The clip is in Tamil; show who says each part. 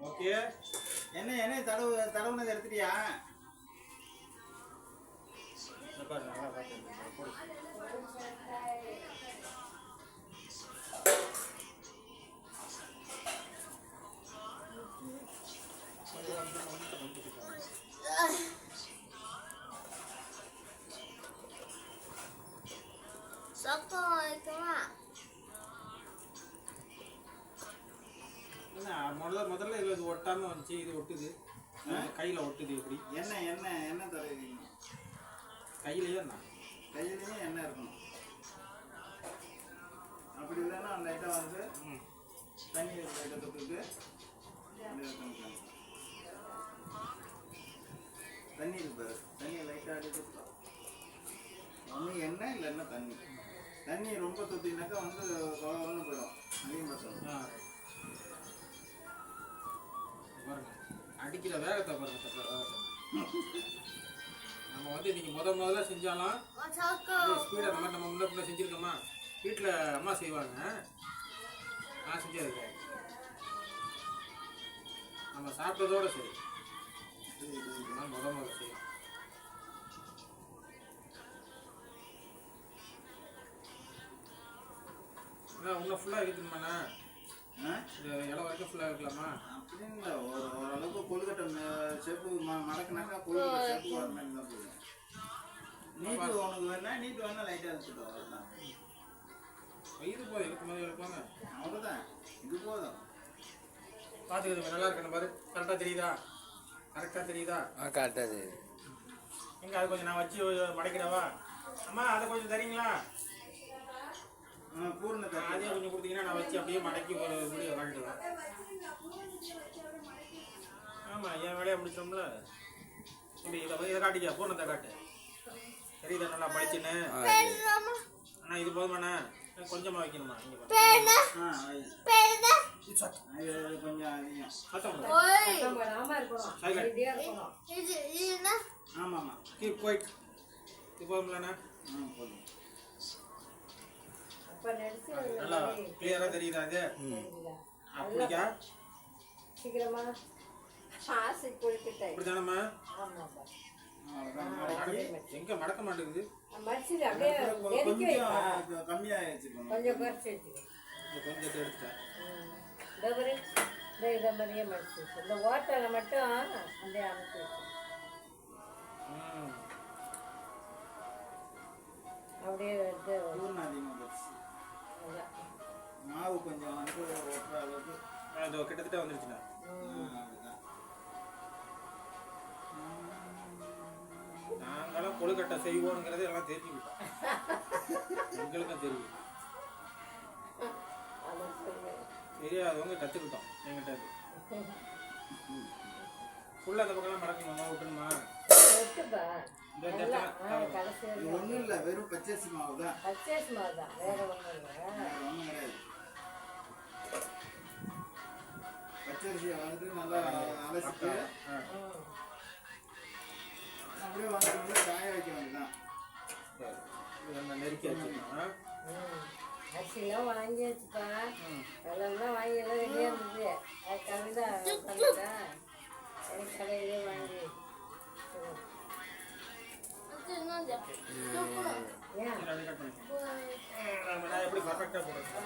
Speaker 1: ஓகே
Speaker 2: என்ன என்ன தடவு தடவுனது எடுத்துட்டியா.
Speaker 3: சத்தம்
Speaker 1: முதல்ல முதல்ல இது இது ஒட்டாம வந்துச்சு. இது ஒட்டுது. கையில ஒட்டுது எப்படி?
Speaker 2: என்ன என்ன என்ன தடவுறீங்க
Speaker 1: கையிலயே நான்
Speaker 2: கையிலையும் எண்ணெய் இருக்கணும். அப்படி இல்லைன்னா அந்த ஐட்டம் வந்து தண்ணி லைட்டாக தொட்டுட்டு. தண்ணி இருக்கு பாரு. தண்ணியை லைட்டாக அடி தொட்டா ஒன்று எண்ணெய் இல்லைன்னா தண்ணி? தண்ணி ரொம்ப தொட்டினாக்கா வந்து குழந்தை போயிடும். அதிகமாக சொல்லணும்
Speaker 1: அடிக்கிற வேகத்தை பாருங்க நம்ம வந்து இன்னைக்கு முத முதல்ல செஞ்சாலும்
Speaker 3: சத்தம்
Speaker 1: ஸ்பீட் அந்த மாதிரி நம்ம முன்ன பின்ன செஞ்சிருக்கோமா? வீட்டில் அம்மா செய்வாங்க. நான் செஞ்சது நம்ம சாப்பிட்டதோட சரி. நான் முத முதல்ல செய்யலாம் அண்ணா இன்னும் ஃபுல்லாக இருக்குதுமாண்ணா இந்த இடம் வரைக்கும் ஃபுல்லாக இருக்கலாமா
Speaker 2: அப்படின்னு இல்லை ஒரு கொழுக்கட்டை செப்பு ம மடக்குனாக்கா கொழுக்கட்டை செப்பு வர மாதிரி தான் போதும் நீட்டு உனக்கு வேணா நீட்டு வேணா லைட்டாக எடுத்துட்டு அவ்வளோதான்
Speaker 1: இது போதும் போது இழுப்பாங்க
Speaker 2: அவ்வளோதான் இது போதும்.
Speaker 1: பார்த்துக்கிது நல்லா இருக்கணும் பாரு. கரெக்டாக தெரியுதா? கரெக்டாக தெரியுதா?
Speaker 4: காட்டாது
Speaker 1: எங்க அது கொஞ்சம் நான் வச்சு மடக்கிடவா? அம்மா அதை கொஞ்சம் தரீங்களா?
Speaker 2: ஆ, பூர்ணத்தை
Speaker 1: அதே கொஞ்சம் கொடுத்தீங்கன்னா நான் வச்சு அப்படியே மடக்கி ஒரு முடிய வாங்கிடுவேன். ஆமாம் என் வேலையை முடிச்சோம்ல. இப்படி இதை இதை காட்டிக்க பூர்ணத்தை காட்டு. தெரியுதா நல்லா படிச்சுன்னு. அண்ணா இது போதுமாண்ணா. கொஞ்சமாக வைக்கணுமா?
Speaker 2: கொஞ்சம்
Speaker 1: போடு.
Speaker 3: ஓய்.
Speaker 1: Silent.
Speaker 3: இது
Speaker 1: போதும்லண்ணா.
Speaker 2: போதும்.
Speaker 1: நல்லா கிளியராக தெரியுதா இது? அப்படிக்கா
Speaker 5: சீக்கிரமா. ஆசை கொழுக்கிட்டேன்
Speaker 1: இப்படிதானம்மா
Speaker 2: அவ்வளோதான்
Speaker 1: எங்க மடக்க மாட்டேங்குது?
Speaker 5: மரிச்சிடு அப்படியே நெருக்கி வைப்பா.
Speaker 2: கொஞ்சம் கம்மியாக வச்சுக்கணும்
Speaker 5: கொஞ்சம் குறைச்சி வச்சுக்கோ.
Speaker 1: இந்த கொஞ்சத்தை எடுத்துட்டேன்
Speaker 5: இந்த மாதிரி இந்த இதை மாதிரியே மடிச்சு வச்சு. இந்த ஓட்டலை மட்டும் அப்படியே அமைச்சு வச்சு.
Speaker 1: ம்.
Speaker 5: அப்படியே வந்து
Speaker 2: போச்சு.
Speaker 5: அதான்.
Speaker 2: மாவு கொஞ்சம் வந்து ஒட்டுற அளவுக்கு
Speaker 1: ஆ, இதோ கிட்டத்தட்ட வந்துருச்சுண்ணா.
Speaker 2: ஆ,
Speaker 1: கொழுக்கட்டை செய்வோங்கிறது எல்லாம் தெரிஞ்சுக்கிட்டோம். எங்களுக்கும் தெரியும். தெரியாதவங்க கற்றுக்கிட்டோம் எங்கிட்ட ஃபுல்லாக அந்த பக்கம்லாம் மடக்கணுமா விட்டுணுமா.
Speaker 2: ஒன்றும் இல்லை வெறும் பச்சரிசி மாவு தான்.
Speaker 5: வேற ஒன்றும் இல்லை.
Speaker 2: ஒன்றும் கிடையாது. பச்சரிசியை வந்துட்டு நல்லா அலசிட்டு அப்படியே வந்துட்டு காய வைக்க வேண்டியதான்
Speaker 1: நெருக்கி வச்சுக்கணும்
Speaker 5: ம். அரிசிலாம் வாங்கியாச்சுப்பா வெள்ளம்லாம் வாங்கி எல்லாம் ரெடியாக இருந்தது அது கவிதா பண்ணிட்டேன் எனக்கு கடையிலே வாங்கி ஏன்
Speaker 1: எப்படி பர்ஃபெக்டாக போடுறேன்